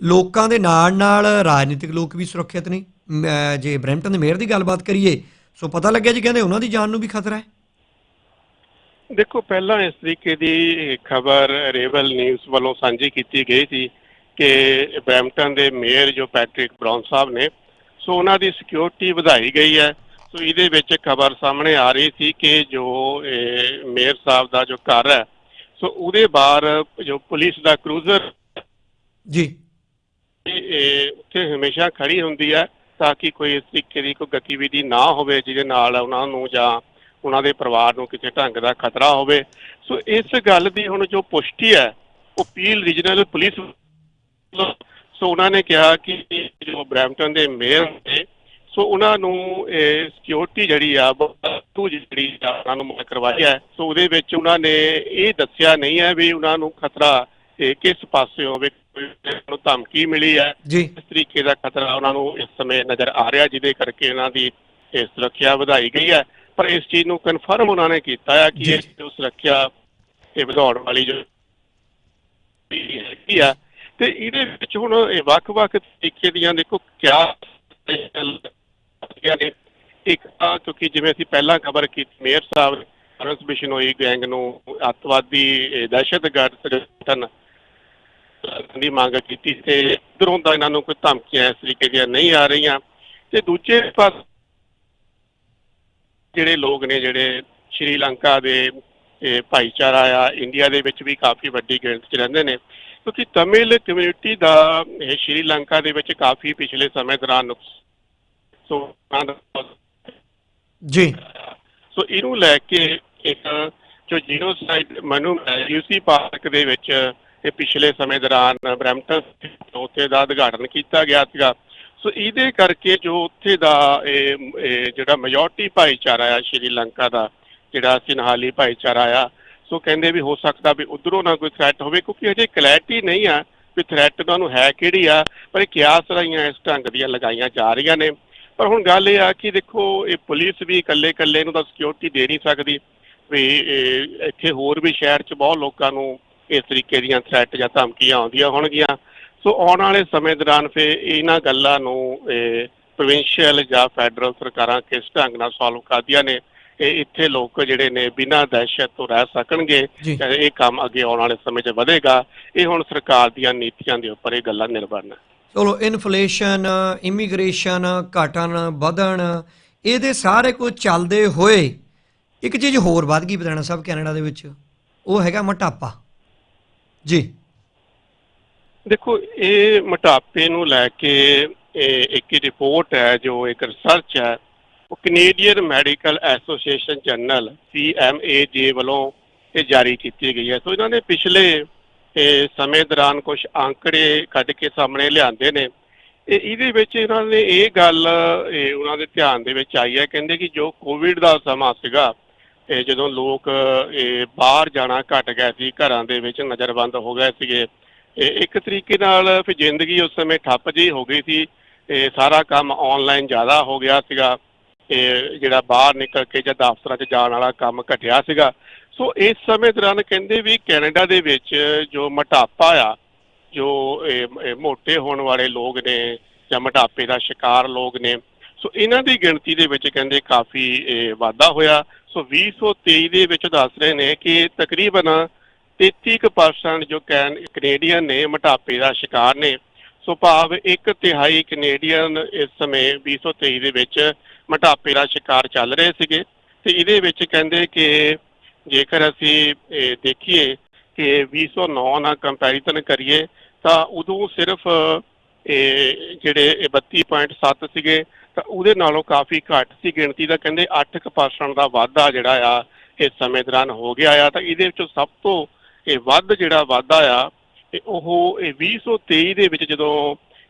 ਲੋਕਾਂ ਦੇ ਨਾਲ ਨਾਲ ਰਾਜਨੀਤਿਕ ਲੋਕ ਵੀ ਸੁਰੱਖਿਅਤ ਨਹੀਂ ਜੇ ਬਰੈਂਪਟਨ ਦੇ ਮੇਅਰ ਦੀ ਗੱਲਬਾਤ ਕਰੀਏ ਸੋ ਪਤਾ ਲੱਗਿਆ ਜੀ ਕਹਿੰਦੇ ਉਹਨਾਂ ਦੀ ਜਾਨ ਨੂੰ ਵੀ ਖਤਰਾ ਹੈ। ਦੇਖੋ ਪਹਿਲਾਂ ਇਸ ਤਰੀਕੇ ਦੀ ਖਬਰ ਰੇਵਲ ਨਿਊਜ਼ ਵੱਲੋਂ ਸਾਂਝੀ ਕੀਤੀ ਗਈ ਸੀ ਕਿ ਬ੍ਰੈਂਪਟਨ ਦੇ ਮੇਅਰ ਜੋ ਪੈਟ੍ਰਿਕ ਬ੍ਰਾਊਨ ਸਾਹਿਬ ਨੇ ਸੋ ਉਹਨਾਂ ਦੀ ਸਿਕਿਉਰਿਟੀ ਵਧਾਈ ਗਈ ਹੈ। ਸੋ ਇਹਦੇ ਵਿੱਚ ਖਬਰ ਸਾਹਮਣੇ ਆ ਰਹੀ ਸੀ ਕਿ ਜੋ ਮੇਅਰ ਸਾਹਿਬ ਦਾ ਜੋ ਘਰ ਹੈ ਸੋ ਉਹਦੇ ਬਾਹਰ ਜੋ ਪੁਲਿਸ ਦਾ ਕਰੂਜ਼ਰ ਜੀ। ਇਹ ਉੱਥੇ ਹਮੇਸ਼ਾ ਖੜੀ ਹੁੰਦੀ ਹੈ। ਤਾਂ ਕਿ ਕੋਈ ਇਸ ਤਰੀਕੇ ਦੀ ਕੋਈ ਗਤੀਵਿਧੀ ਨਾ ਹੋਵੇ ਜਿਹਦੇ ਨਾਲ ਉਹਨਾਂ ਨੂੰ ਜਾਂ ਉਹਨਾਂ ਦੇ ਪਰਿਵਾਰ ਨੂੰ ਕਿਸੇ ਢੰਗ ਦਾ ਖਤਰਾ ਹੋਵੇ। ਸੋ ਇਸ ਗੱਲ ਦੀ ਹੁਣ ਜੋ ਪੁਸ਼ਟੀ ਹੈ, ਉਹ ਪੀਲ ਰੀਜਨਲ ਪੁਲਿਸ ਸੋ ਉਹਨਾਂ ਨੇ ਕਿਹਾ ਕਿ ਜੋ ਬਰੈਂਪਟਨ ਦੇ ਮੇਅਰ ਨੇ, ਸੋ ਉਹਨਾਂ ਨੂੰ ਇਹ ਸਿਕਿਉਰਿਟੀ ਜਿਹੜੀ ਆ ਤੂੰ ਜਿਹੜੀ ਆ, ਉਹਨਾਂ ਨੂੰ ਮੁਹੱਈਆ ਕਰਵਾਈ ਹੈ। ਸੋ ਉਹਦੇ ਵਿੱਚ ਉਹਨਾਂ ਨੇ ਇਹ ਦੱਸਿਆ ਨਹੀਂ ਹੈ ਵੀ ਉਹਨਾਂ ਨੂੰ ਖਤਰਾ ਇਹ ਕਿਸ ਪਾਸੇ ਹੋਵੇ ਨੂੰ ਧਮਕੀ ਮਿਲੀ ਹੈ। ਜੀ। ਇਸ ਤਰੀਕੇ ਦਾ ਖਤਰਾ ਉਹਨਾਂ ਨੂੰ ਇਸ ਸਮੇਂ ਨਜ਼ਰ ਆ ਰਿਹਾ ਜਿਹਦੇ ਕਰਕੇ ਉਹਨਾਂ ਦੀ ਇਹ ਸੁਰੱਖਿਆ ਵਧਾਈ ਗਈ ਹੈ। ਪਰ ਇਸ ਚੀਜ਼ ਨੂੰ ਕਨਫਰਮ ਉਹਨਾਂ ਨੇ ਕੀਤਾ ਹੈ ਕਿ। ਇਹ ਜੋ ਸੁਰੱਖਿਆ ਇਹ ਵਧਾਉਣ ਵਾਲੀ ਜੋ ਹੈਗੀ ਆ। ਤੇ ਇਹਦੇ ਵਿੱਚ ਹੁਣ ਇਹ ਵੱਖ-ਵੱਖ ਤਰੀਕੇ ਦੀਆਂ ਦੇਖੋ ਕਿਆ ਇੱਕ ਤਾਂ ਕਿਉਂਕਿ ਜਿਵੇਂ ਅਸੀਂ ਪਹਿਲਾਂ ਖਬਰ ਕੀਤੀ ਮੇਅਰ ਸਾਹਿਬ ਨੇ ਫਰੰਸ ਬਿਸ਼ਨੋਈ ਗੈਂਗ ਨੂੰ ਅੱਤਵਾਦੀ ਦਹਿਸ਼ਤਗਰਦ ਸੰਗਠਨ ਦੀ ਮੰਗ ਕੀਤੀ ਤੇ ਇਧਰੋਂ ਤਾਂ ਇਹਨਾਂ ਨੂੰ ਕੋਈ ਧਮਕੀਆਂ ਇਸ ਤਰੀਕੇ ਦੀਆਂ ਨਹੀਂ ਆ ਰਹੀਆਂ। ਤੇ ਦੂਜੇ ਪਾਸੇ ਜਿਹੜੇ ਲੋਕ ਨੇ ਜਿਹੜੇ ਸ਼੍ਰੀ ਲੰਕਾ ਦੇ ਇਹ ਭਾਈਚਾਰਾ ਆ ਇੰਡੀਆ ਦੇ ਵਿੱਚ ਵੀ ਕਾਫੀ ਵੱਡੀ ਗਿਣਤੀ 'ਚ ਰਹਿੰਦੇ ਨੇ। ਕਿਉਂਕਿ ਤਮਿਲ ਕਮਿਊਨਿਟੀ ਦਾ ਇਹ ਸ਼੍ਰੀ ਲੰਕਾ ਦੇ ਵਿੱਚ ਕਾਫੀ ਪਿਛਲੇ ਸਮੇਂ ਦੌਰਾਨ ਨੁਕਸਾਨ ਜੀ। ਸੋ ਇਹਨੂੰ ਲੈ ਕੇ ਇੱਕ ਜੋ ਜੀਨੋਸਾਈਡ ਮਨੂ ਯੂਸੀ ਪਾਰਕ ਦੇ ਵਿੱਚ ਇਹ ਪਿਛਲੇ ਸਮੇਂ ਦੌਰਾਨ ਬ੍ਰੈਂਪਟਨ ਉੱਥੇ ਦਾ ਉਦਘਾਟਨ ਕੀਤਾ ਗਿਆ ਸੀਗਾ। ਸੋ ਇਹਦੇ ਕਰਕੇ ਜੋ ਉੱਥੇ ਦਾ ਇਹ ਜਿਹੜਾ ਮੈਜੋਰਟੀ ਭਾਈਚਾਰਾ ਆ ਸ਼੍ਰੀਲੰਕਾ ਦਾ, ਜਿਹੜਾ ਸਿਨਹਾਲੀ ਭਾਈਚਾਰਾ ਆ, ਸੋ ਕਹਿੰਦੇ ਵੀ ਹੋ ਸਕਦਾ ਵੀ ਉਧਰੋਂ ਨਾ ਕੋਈ ਥ੍ਰੈਟ ਹੋਵੇ, ਕਿਉਂਕਿ ਹਜੇ ਕਲੈਰਿਟੀ ਨਹੀਂ ਆ ਵੀ ਥ੍ਰੈਟ ਉਹਨਾਂ ਨੂੰ ਹੈ ਕਿਹੜੀ ਆ, ਪਰ ਇਹ ਕਿਆਸ ਰਹੀਆਂ ਇਸ ਢੰਗ ਦੀਆਂ ਲਗਾਈਆਂ ਜਾ ਰਹੀਆਂ ਨੇ। ਪਰ ਹੁਣ ਗੱਲ ਇਹ ਆ ਕਿ ਦੇਖੋ, ਇਹ ਪੁਲਿਸ ਵੀ ਇਕੱਲੇ ਇਕੱਲੇ ਨੂੰ ਤਾਂ ਸਿਕਿਉਰਿਟੀ ਦੇ ਨਹੀਂ ਸਕਦੀ। ਵੀ ਇਹ, ਇੱਥੇ ਹੋਰ ਵੀ ਸ਼ਹਿਰ 'ਚ ਬਹੁਤ ਲੋਕਾਂ ਨੂੰ ਇਸ ਤਰੀਕੇ ਦੀਆਂ ਥ੍ਰੈਟ ਜਾਂ ਧਮਕੀਆਂ ਆਉਂਦੀਆਂ ਹੋਣਗੀਆਂ। ਸੋ ਆਉਣ ਵਾਲੇ ਸਮੇਂ ਦੌਰਾਨ ਫੇ ਇਹਨਾਂ ਗੱਲਾਂ ਨੂੰ ਪ੍ਰੋਵਿੰਸ਼ੀਅਲ ਜਾਂ ਫੈਡਰਲ ਸਰਕਾਰਾਂ ਕਿਸ ਢੰਗ ਨਾਲ ਸੋਲਵ ਕਰਦੀਆਂ ਨੇ ਇਹ ਇੱਥੇ ਲੋਕ ਜਿਹੜੇ ਨੇ ਬਿਨਾਂ ਦਹਿਸ਼ਤ ਤੋਂ ਰਹਿ ਸਕਣਗੇ ਇਹ ਕੰਮ ਅੱਗੇ ਆਉਣ ਵਾਲੇ ਸਮੇਂ 'ਚ ਵਧੇਗਾ। ਇਹ ਹੁਣ ਸਰਕਾਰ ਦੀਆਂ ਨੀਤੀਆਂ ਦੇ ਉੱਪਰ ਇਹ ਗੱਲਾਂ ਨਿਰਭਰ ਨੇ। ਚਲੋ ਇਨਫਲੇਸ਼ਨ ਇਮੀਗ੍ਰੇਸ਼ਨ ਘਟਣ ਵਧਣ ਇਹਦੇ ਸਾਰੇ ਕੁਝ ਚੱਲਦੇ ਹੋਏ ਇੱਕ ਚੀਜ਼ ਹੋਰ ਵੱਧ ਗਈ ਬਤਾਣਾ ਸਾਹਿਬ ਕੈਨੇਡਾ ਦੇ ਵਿੱਚ ਉਹ ਹੈਗਾ ਮੋਟਾਪਾ। ਜੀ। ਦੇਖੋ, ਇਹ ਮੋਟਾਪੇ ਨੂੰ ਲੈ ਕੇ ਇੱਕ ਰਿਪੋਰਟ ਹੈ, ਜੋ ਇੱਕ ਰਿਸਰਚ ਹੈ। ਉਹ Canadian medical association journal CMAJ ਵੱਲੋਂ ਇਹ ਜਾਰੀ ਕੀਤੀ ਗਈ ਹੈ। ਸੋ ਇਹਨਾਂ ਨੇ ਪਿਛਲੇ ਸਮੇਂ ਦੌਰਾਨ ਕੁਝ ਅੰਕੜੇ ਕੱਢ ਕੇ ਸਾਹਮਣੇ ਲਿਆਂਦੇ ਨੇ। ਇਹ ਇਹਦੇ ਵਿੱਚ ਇਹਨਾਂ ਨੇ ਇਹ ਗੱਲ ਉਹਨਾਂ ਦੇ ਧਿਆਨ ਦੇ ਵਿੱਚ ਆਈ ਹੈ। ਕਹਿੰਦੇ ਕਿ ਜੋ ਕੋਵਿਡ ਦਾ ਸਮਾਂ ਸੀਗਾ ਇਹ ਜਦੋਂ ਲੋਕ ਇਹ ਬਾਹਰ ਜਾਣਾ ਘਟ ਗਿਆ ਸੀ, ਘਰਾਂ ਦੇ ਵਿੱਚ ਨਜ਼ਰਬੰਦ ਹੋ ਗਏ ਸੀਗੇ, ਇਹ ਇੱਕ ਤਰੀਕੇ ਨਾਲ ਫਿਰ ਜ਼ਿੰਦਗੀ ਉਸ ਸਮੇਂ ਠੱਪ ਜਿਹੀ ਹੋ ਗਈ ਸੀ, ਇਹ ਸਾਰਾ ਕੰਮ ਆਨਲਾਈਨ ਜ਼ਿਆਦਾ ਹੋ ਗਿਆ ਸੀਗਾ, ਇਹ ਜਿਹੜਾ ਬਾਹਰ ਨਿਕਲ ਕੇ ਜਾਂ ਦਫ਼ਤਰਾਂ 'ਚ ਜਾਣ ਵਾਲਾ ਕੰਮ ਘਟਿਆ ਸੀਗਾ। ਸੋ ਇਸ ਸਮੇਂ ਦੌਰਾਨ ਕਹਿੰਦੇ ਵੀ ਕੈਨੇਡਾ ਦੇ ਵਿੱਚ ਜੋ ਮੋਟਾਪਾ ਆ, ਜੋ ਇਹ ਮੋਟੇ ਹੋਣ ਵਾਲੇ ਲੋਕ ਨੇ ਜਾਂ ਮੋਟਾਪੇ ਦਾ ਸ਼ਿਕਾਰ ਲੋਕ ਨੇ, ਸੋ ਇਹਨਾਂ ਦੀ ਗਿਣਤੀ ਦੇ ਵਿੱਚ ਕਹਿੰਦੇ ਕਾਫੀ ਇਹ ਵਾਧਾ ਹੋਇਆ। 2023 ਦੇ ਵਿੱਚ ਦੱਸ ਰਹੇ ਨੇ ਕਿ ਤਕਰੀਬਨ 33% ਜੋ ਕੈਨ ਕੈਨੇਡੀਅਨ ਨੇ ਮੋਟਾਪੇ ਦਾ ਸ਼ਿਕਾਰ ਨੇ। ਸੋ ਭਾਵ ਇੱਕ ਤਿਹਾਈ ਕੈਨੇਡੀਅਨ ਇਸ ਸਮੇਂ 2023 ਦੇ ਵਿੱਚ ਮੋਟਾਪੇ ਦਾ ਸ਼ਿਕਾਰ ਚੱਲ ਰਹੇ ਸੀਗੇ। ਤੇ ਇਹਦੇ ਵਿੱਚ ਕਹਿੰਦੇ ਕਿ ਜੇਕਰ ਅਸੀਂ ਦੇਖੀਏ ਕਿ 2009 ਨਾਲ ਕੰਪੈਰੀਜ਼ਨ ਕਰੀਏ, ਤਾਂ ਉਦੋਂ ਸਿਰਫ ਇਹ ਜਿਹੜੇ ਇਹ 32.7 ਸੀਗੇ, ਤਾਂ ਉਹਦੇ ਨਾਲੋਂ ਕਾਫੀ ਘੱਟ ਸੀ ਗਿਣਤੀ ਦਾ, ਕਹਿੰਦੇ 8% ਦਾ ਵਾਧਾ ਜਿਹੜਾ ਆ ਇਸ ਸਮੇਂ ਦੌਰਾਨ ਹੋ ਗਿਆ ਆ। ਤਾਂ ਇਹਦੇ ਵਿੱਚੋਂ ਸਭ ਤੋਂ ਇਹ ਵੱਧ ਜਿਹੜਾ ਵਾਧਾ ਆ ਉਹ ਇਹ 2023 ਦੇ ਵਿੱਚ ਜਦੋਂ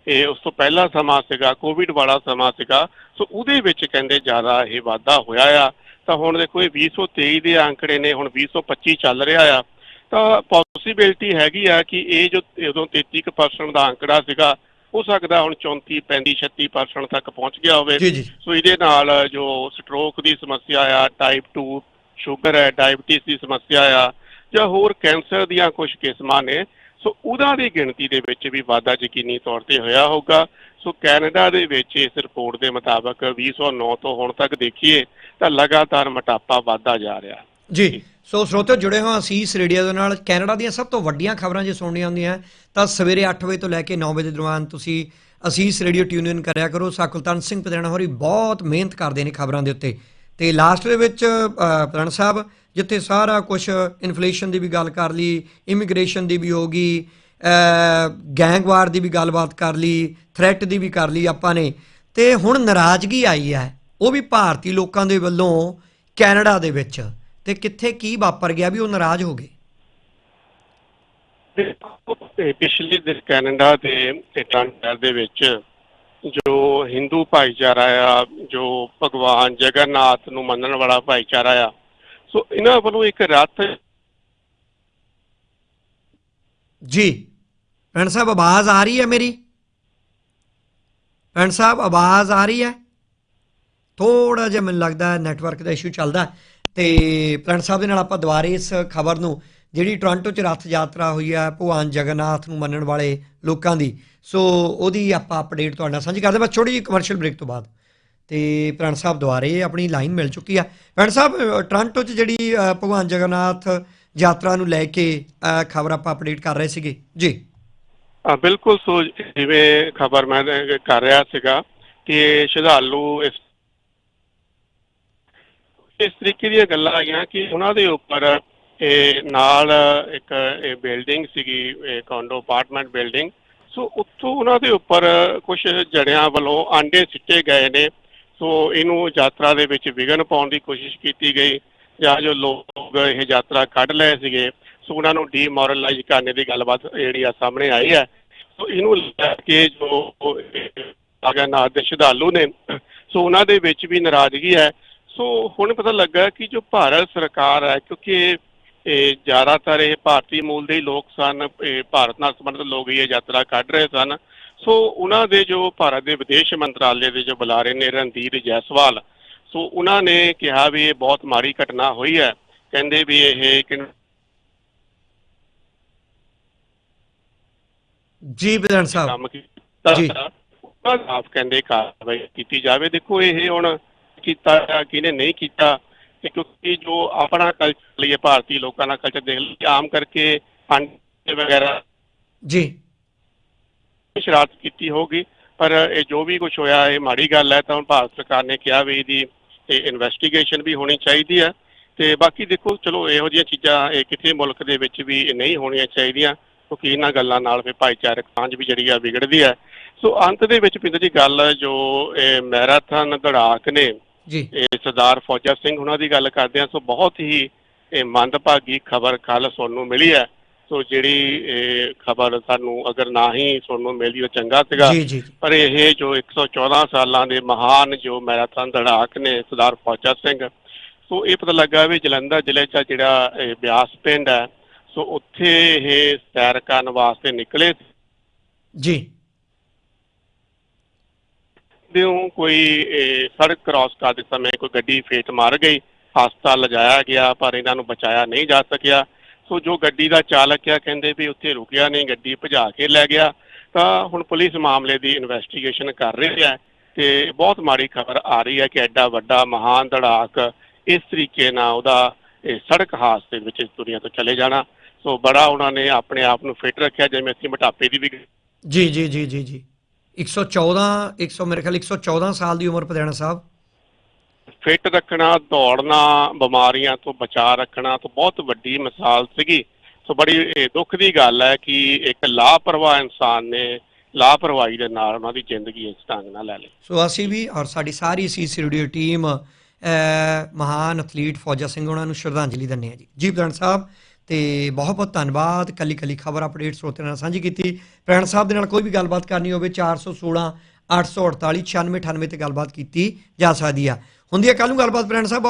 ਇਹ ਉਸ ਤੋਂ ਪਹਿਲਾ ਸਮਾਂ ਸੀਗਾ ਕੋਵਿਡ ਵਾਲਾ ਸਮਾਂ ਸੀਗਾ, ਸੋ ਉਹਦੇ ਵਿੱਚ ਕਹਿੰਦੇ ਜ਼ਿਆਦਾ ਇਹ ਵਾਧਾ ਹੋਇਆ ਆ। ਤਾਂ ਹੁਣ ਦੇਖੋ ਇਹ 2023 ਦੇ ਅੰਕੜੇ ਨੇ, ਹੁਣ 2025 ਚੱਲ ਰਿਹਾ ਆ। ਤਾਂ ਪੋਸਿਬਿਲਿਟੀ ਹੈਗੀ ਆ ਕਿ ਇਹ ਜੋ ਉਦੋਂ 33% ਦਾ ਅੰਕੜਾ ਸੀਗਾ ਹੋ ਸਕਦਾ ਹੁਣ 34 35 36% ਤੱਕ ਪਹੁੰਚ ਗਿਆ ਹੋਵੇ। ਸੋ ਇਹਦੇ ਨਾਲ ਜੋ ਸਟ੍ਰੋਕ ਦੀ ਸਮੱਸਿਆ ਆ ਟਾਈਪ 2 ਸ਼ੂਗਰ ਹੈ ਡਾਇਬੀਟਿਸ ਦੀ ਸਮੱਸਿਆ ਆ ਜਾਂ ਹੋਰ ਕੈਂਸਰ ਦੀਆਂ ਕੁਝ ਕਿਸਮਾਂ ਨੇ ਸੋ ਉਹਨਾਂ ਦੀ ਗਿਣਤੀ ਦੇ ਵਿੱਚ ਵੀ ਵਾਧਾ ਯਕੀਨੀ ਤੌਰ ਤੇ ਹੋਇਆ ਹੋਊਗਾ। ਸੋ ਕੈਨੇਡਾ ਦੇ ਵਿੱਚ ਇਸ ਰਿਪੋਰਟ ਦੇ ਮੁਤਾਬਕ 2009 ਤੋਂ ਹੁਣ ਤੱਕ ਦੇਖੀਏ ਤਾਂ ਲਗਾਤਾਰ ਮੋਟਾਪਾ ਵਧਦਾ ਜਾ ਰਿਹਾ। ਜੀ। ਸੋ ਸਰੋਤਿਓ ਜੁੜੇ ਹੋ ਅਸੀਸ ਰੇਡੀਓ ਦੇ ਨਾਲ। ਕੈਨੇਡਾ ਦੀਆਂ ਸਭ ਤੋਂ ਵੱਡੀਆਂ ਖਬਰਾਂ ਜੇ ਸੁਣਨੀਆਂ ਹੁੰਦੀਆਂ ਤਾਂ ਸਵੇਰੇ 8 ਵਜੇ ਤੋਂ ਲੈ ਕੇ 9 ਵਜੇ ਦੇ ਦਰਮਿਆਨ ਤੁਸੀਂ ਅਸੀਸ ਰੇਡੀਓ ਟਿਊਨ ਇਨ ਕਰਿਆ ਕਰੋ। ਸਾਕੁਲਤਾਨ ਸਿੰਘ ਪਤਰਾਣਾ ਹੋਰੀ ਬਹੁਤ ਮਿਹਨਤ ਕਰਦੇ ਨੇ ਖਬਰਾਂ ਦੇ ਉੱਤੇ। ਤੇ ਲਾਸਟ ਦੇ ਵਿੱਚ ਪਤਰਾਣਾ ਸਾਹਿਬ ਜਿੱਥੇ ਸਾਰਾ ਕੁਝ ਇਨਫਲੇਸ਼ਨ ਦੀ ਵੀ ਗੱਲ ਕਰ ਲਈ ਇਮੀਗ੍ਰੇਸ਼ਨ ਦੀ ਵੀ ਹੋ ਗਈ ਗੈਂਗਵਾਰ ਦੀ ਵੀ ਗੱਲਬਾਤ ਕਰ ਲਈ ਥ੍ਰੈਟ ਦੀ ਵੀ ਕਰ ਲਈ ਆਪਾਂ ਨੇ। ਤੇ ਹੁਣ ਨਾਰਾਜ਼ਗੀ ਆਈ ਹੈ ਉਹ ਵੀ ਭਾਰਤੀ ਲੋਕਾਂ ਦੇ ਵੱਲੋਂ ਕੈਨੇਡਾ ਦੇ ਵਿੱਚ। ਤੇ ਕਿੱਥੇ ਕੀ ਵਾਪਰ ਗਿਆ ਵੀ ਉਹ ਨਾਰਾਜ਼ ਹੋ ਗਏ? ਇਹ ਪਿਛਲੇ ਦਿਨ ਕੈਨੇਡਾ ਦੇ ਟ੍ਰਾਂਟਰ ਦੇ ਵਿੱਚ ਜੋ ਹਿੰਦੂ ਭਾਈਚਾਰਾ ਆ ਜੋ ਭਗਵਾਨ ਜਗਨਨਾਥ ਨੂੰ ਮੰਨਣ ਵਾਲਾ ਭਾਈਚਾਰਾ ਆ ਸੋ ਇਹਨਾਂ ਵੱਲੋਂ ਇੱਕ ਰੱਥ ਜੀ ਭੈਣ ਸਾਹਿਬ ਆਵਾਜ਼ ਆ ਰਹੀ ਹੈ ਮੇਰੀ? ਭੈਣ ਸਾਹਿਬ ਆਵਾਜ਼ ਆ ਰਹੀ ਹੈ? ਥੋੜਾ ਜਿਹਾ ਮੈਨੂੰ ਲੱਗਦਾ ਨੈਟਵਰਕ ਦਾ ਇਸ਼ੂ ਚੱਲਦਾ। ਹੈ। ਤੇ ਪ੍ਰਣ ਸਾਹਿਬ ਦੇ ਨਾਲ ਆਪਾਂ ਦੁਬਾਰੇ ਇਸ ਖਬਰ ਨੂੰ, ਜਿਹੜੀ ਟੋਰਾਂਟੋ 'ਚ ਰੱਥ ਯਾਤਰਾ ਹੋਈ ਆ, ਭਗਵਾਨ ਜਗਨਨਾਥ ਨੂੰ ਮੰਨਣ ਵਾਲੇ ਲੋਕਾਂ ਦੀ। ਸੋ ਉਹਦੀ ਆਪਾਂ ਅਪਡੇਟ ਤੁਹਾਡੇ ਨਾਲ ਸਾਂਝੀ ਕਰਦੇ ਹਾਂ। ਬਸ ਛੋਟੀ ਜਿਹੀ ਕਮਰਸ਼ੀਅਲ ਬ੍ਰੇਕ ਤੋਂ ਬਾਅਦ। ਤੇ ਪ੍ਰਣ ਸਾਹਿਬ ਦੁਆਰੇ ਆਪਣੀ ਲਾਈਨ ਮਿਲ ਚੁੱਕੀ ਆ। ਪ੍ਰਾਣ ਸਾਹਿਬ ਟੋਰਾਂਟੋ 'ਚ ਜਿਹੜੀ ਭਗਵਾਨ ਜਗਨਨਾਥ ਯਾਤਰਾ ਨੂੰ ਲੈ ਕੇ ਖਬਰ ਆਪਾਂ ਅਪਡੇਟ ਕਰ ਰਹੇ ਸੀਗੇ। ਜੀ। ਬਿਲਕੁਲ ਸੋ ਜਿਵੇਂ ਖਬਰ ਮੈਂ ਕਰ ਰਿਹਾ ਸੀਗਾ ਕਿ ਸ਼ਰਧਾਲੂ ਇਸ ਇਸ ਤਰੀਕੇ ਦੀਆਂ ਗੱਲਾਂ ਆਈਆਂ ਕਿ ਉਹਨਾਂ ਦੇ ਉੱਪਰ, ਇਹ ਨਾਲ ਇੱਕ, ਇਹ ਬਿਲਡਿੰਗ ਸੀਗੀ ਕੌਂਡੋ ਅਪਾਰਟਮੈਂਟ ਬਿਲਡਿੰਗ। ਸੋ ਉੱਥੋਂ ਉਹਨਾਂ ਦੇ ਉੱਪਰ ਕੁਝ ਜੜਿਆਂ ਵੱਲੋਂ ਆਂਡੇ ਸਿੱਟੇ ਗਏ ਨੇ। ਸੋ ਇਹਨੂੰ ਯਾਤਰਾ ਦੇ ਵਿੱਚ ਵਿਘਨ ਪਾਉਣ ਦੀ ਕੋਸ਼ਿਸ਼ ਕੀਤੀ ਗਈ, ਜਾਂ ਜੋ ਲੋਕ ਇਹ ਯਾਤਰਾ ਕੱਢ ਲਏ ਸੀਗੇ, ਸੋ ਉਹਨਾਂ ਨੂੰ ਡੀਮੋਰਲਾਈਜ਼ ਕਰਨ ਦੀ ਗੱਲਬਾਤ ਜਿਹੜੀ ਆ ਸਾਹਮਣੇ ਆਈ ਹੈ। ਸੋ ਇਹਨੂੰ ਲੈ ਕੇ ਜੋ ਜਗਨਨਾਥ ਦੇ ਸ਼ਰਧਾਲੂ ਨੇ, ਸੋ ਉਹਨਾਂ ਦੇ ਵਿੱਚ ਵੀ ਨਾਰਾਜ਼ਗੀ ਹੈ। ਸੋ ਹੁਣ ਪਤਾ ਲੱਗਾ ਕਿ ਜੋ ਭਾਰਤ ਸਰਕਾਰ ਹੈ ਕਿਉਂਕਿ ਇਹ ਜ਼ਿਆਦਾਤਰ ਇਹ ਭਾਰਤੀ ਮੂਲ ਦੇ ਹੀ ਲੋਕ ਸਨ ਇਹ ਭਾਰਤ ਨਾਲ ਸੰਬੰਧਿਤ ਲੋਕ ਹੀ ਇਹ ਯਾਤਰਾ ਕੱਢ ਰਹੇ ਸਨ। ਸੋ ਉਹਨਾਂ ਦੇ ਜੋ ਭਾਰਤ ਦੇ ਵਿਦੇਸ਼ ਮੰਤਰਾਲੇ ਦੇ ਜੋ ਬੁਲਾਰੇ ਨੇ ਰਣਧੀਰ ਜੈਸਵਾਲ ਸੋ ਉਹਨਾਂ ਨੇ ਕਿਹਾ ਵੀ ਇਹ ਬਹੁਤ ਮਾੜੀ ਘਟਨਾ ਹੋਈ ਹੈ। ਕਹਿੰਦੇ ਵੀ ਇਹ ਜੀ ਵਿਧਾਨ ਸਾਹਿਬ। ਕੰਮ ਕੀਤਾ ਜੀ। ਖਿਲਾਫ ਕਹਿੰਦੇ ਕਾਰਵਾਈ ਕੀਤੀ ਜਾਵੇ। ਦੇਖੋ ਇਹ ਹੁਣ ਕੀਤਾ ਜਾਂ ਕਿਹਨੇ ਨਹੀਂ ਕੀਤਾ ਤੇ ਕਿਉਂਕਿ ਜੋ ਆਪਣਾ ਕਲਚਰ ਲਈ ਭਾਰਤੀ ਲੋਕਾਂ ਦਾ ਕਲਚਰ ਦੇਖ ਲਈ ਆਮ ਕਰਕੇ ਅੰਡੇ ਵਗੈਰਾ ਜੀ। ਸ਼ਰਾਰਤ ਕੀਤੀ ਹੋਗੀ ਪਰ ਇਹ ਜੋ ਵੀ ਕੁਝ ਹੋਇਆ ਇਹ ਮਾੜੀ ਗੱਲ ਹੈ ਤਾਂ ਭਾਰਤ ਸਰਕਾਰ ਨੇ ਕਿਹਾ ਵੀ ਇਹਦੀ ਇਨਵੈਸਟੀਗੇਸ਼ਨ ਵੀ ਹੋਣੀ ਚਾਹੀਦੀ ਹੈ। ਤੇ ਬਾਕੀ ਦੇਖੋ ਚਲੋ ਇਹੋ ਜਿਹੀਆਂ ਚੀਜ਼ਾਂ ਇਹ ਕਿਸੇ ਮੁਲਕ ਦੇ ਵਿੱਚ ਵੀ ਨਹੀਂ ਹੋਣੀਆਂ ਚਾਹੀਦੀਆਂ ਕਿਉਂਕਿ ਇਹਨਾਂ ਗੱਲਾਂ ਨਾਲ ਫਿਰ ਭਾਈਚਾਰਕ ਸਾਂਝ ਵੀ ਜਿਹੜੀ ਆ ਵਿਗੜਦੀ ਹੈ। ਸੋ ਅੰਤ ਦੇ ਵਿੱਚ ਪਿੰਦਰ ਜੀ ਗੱਲ ਜੋ ਇਹ ਮੈਰਾਥਨ ਦੌੜਾਕ ਨੇ ਜੀ। ਇਹ ਸਰਦਾਰ ਫੌਜਾ ਸਿੰਘ ਉਹਨਾਂ ਦੀ ਗੱਲ ਕਰਦੇ ਆ ਸੋ ਬਹੁਤ ਹੀ ਇਹ ਮੰਦਭਾਗੀ ਖਬਰ ਕੱਲ ਸੁਣਨ ਨੂੰ ਮਿਲੀ ਹੈ। ਸੋ ਜਿਹੜੀ ਇਹ ਖਬਰ ਸਾਨੂੰ ਅਗਰ ਨਾ ਹੀ ਸੁਣਨ ਨੂੰ ਮਿਲਦੀ ਤਾਂ ਚੰਗਾ ਸੀਗਾ। ਪਰ ਇਹ ਜੋ 114 ਸਾਲਾਂ ਦੇ ਮਹਾਨ ਜੋ ਮੈਰਾਥਨ ਦੜਾਕ ਨੇ ਸਰਦਾਰ ਫੌਜਾ ਸਿੰਘ ਸੋ ਇਹ ਪਤਾ ਲੱਗਾ ਵੀ ਜਲੰਧਰ ਜ਼ਿਲ੍ਹੇ 'ਚ ਜਿਹੜਾ ਬਿਆਸ ਪਿੰਡ ਹੈ ਸੋ ਉੱਥੇ ਇਹ ਸੈਰ ਕਰਨ ਵਾਸਤੇ ਨਿਕਲੇ ਜੀ। ਦਿਓ ਕੋਈ ਸੜਕ ਕ੍ਰਾਸ ਕਰਦੇ ਸਮੇਂ ਕੋਈ ਗੱਡੀ ਫੇਟ ਮਾਰ ਗਈ? ਹਸਪਤਾਲ ਲਿਜਾਇਆ ਗਿਆ, ਪਰ ਇਹਨਾਂ ਨੂੰ ਬਚਾਇਆ ਨਹੀਂ ਜਾ ਸਕਿਆ। ਸੋ ਜੋ ਗੱਡੀ ਦਾ ਚਾਲਕ ਆ, ਕਹਿੰਦੇ ਵੀ ਉੱਥੇ ਰੁਕਿਆ ਨਹੀਂ, ਗੱਡੀ ਭਜਾ ਕੇ ਲੈ ਗਿਆ। ਤਾਂ ਹੁਣ ਪੁਲਿਸ ਮਾਮਲੇ ਦੀ ਇਨਵੈਸਟੀਗੇਸ਼ਨ ਕਰ ਰਹੀ ਹੈ ਤੇ ਬਹੁਤ ਮਾੜੀ ਖਬਰ ਆ ਰਹੀ ਹੈ ਕਿ ਐਡਾ ਵੱਡਾ, ਮਹਾਨ ਧੜਾਕ ਇਸ ਤਰੀਕੇ ਨਾਲ ਉਹਦਾ ਇਹ ਸੜਕ ਹਾਦਸੇ ਵਿੱਚ ਇਸ ਦੁਨੀਆ ਤੋਂ ਚਲੇ ਜਾਣਾ। ਸੋ ਬੜਾ ਉਹਨਾਂ ਨੇ ਆਪਣੇ ਆਪ ਨੂੰ ਫਿੱਟ ਰੱਖਿਆ, ਜਿਵੇਂ ਅਸੀਂ ਮੋਟਾਪੇ ਦੀ ਵੀ ਜੀ ਜੀ ਜੀ ਜੀ ਜੀ। 114 100 ਮੇਰੇ ਖਿਆਲ 114 ਸਾਲ ਦੀ ਉਮਰ ਪਧਿਆਣਾ ਸਾਹਿਬ। ਫਿੱਟ ਰੱਖਣਾ ਦੌੜਨਾ ਬਿਮਾਰੀਆਂ ਤੋਂ ਬਚਾ ਰੱਖਣਾ ਤਾਂ ਬਹੁਤ ਵੱਡੀ ਮਿਸਾਲ ਸੀਗੀ। ਸੋ ਬੜੀ ਦੁੱਖ ਦੀ ਗੱਲ ਹੈ ਕਿ ਇੱਕ ਲਾਪਰਵਾਹ ਇਨਸਾਨ ਨੇ ਲਾਪਰਵਾਹੀ ਦੇ ਨਾਲ ਉਹਨਾਂ ਦੀ ਜ਼ਿੰਦਗੀ ਇਸ ਢੰਗ ਨਾਲ ਲੈ ਲਈ। ਸੋ ਅਸੀਂ ਵੀ ਔਰ ਸਾਡੀ ਸਾਰੀ ਸੀ ਰੇਡੀਓ ਟੀਮ ਮਹਾਨ ਐਥਲੀਟ ਫੌਜਾ ਸਿੰਘ ਉਹਨਾਂ ਨੂੰ ਸ਼ਰਧਾਂਜਲੀ ਦਿੰਦੇ ਆ ਜੀ। ਜੀ ਪ੍ਰਧਾਨ ਸਾਹਿਬ ਤੇ ਬਹੁਤ ਬਹੁਤ ਧੰਨਵਾਦ। ਕੱਲੀ ਕੱਲੀ ਖਬਰ ਅਪਡੇਟ ਸਰੋਤਿਆਂ ਨਾਲ ਸਾਂਝੀ ਕੀਤੀ। ਪ੍ਰੈਣ ਸਾਹਿਬ ਦੇ ਨਾਲ ਕੋਈ ਵੀ ਗੱਲਬਾਤ ਕਰਨੀ ਹੋਵੇ 416 848 9698 ਤੇ ਗੱਲਬਾਤ ਕੀਤੀ ਜਾ ਸਕਦੀ ਆ। ਹੁੰਦੀ ਹੈ ਕੱਲ ਨੂੰ ਗੱਲਬਾਤ ਪ੍ਰੈਣ ਸਾਹਿਬ।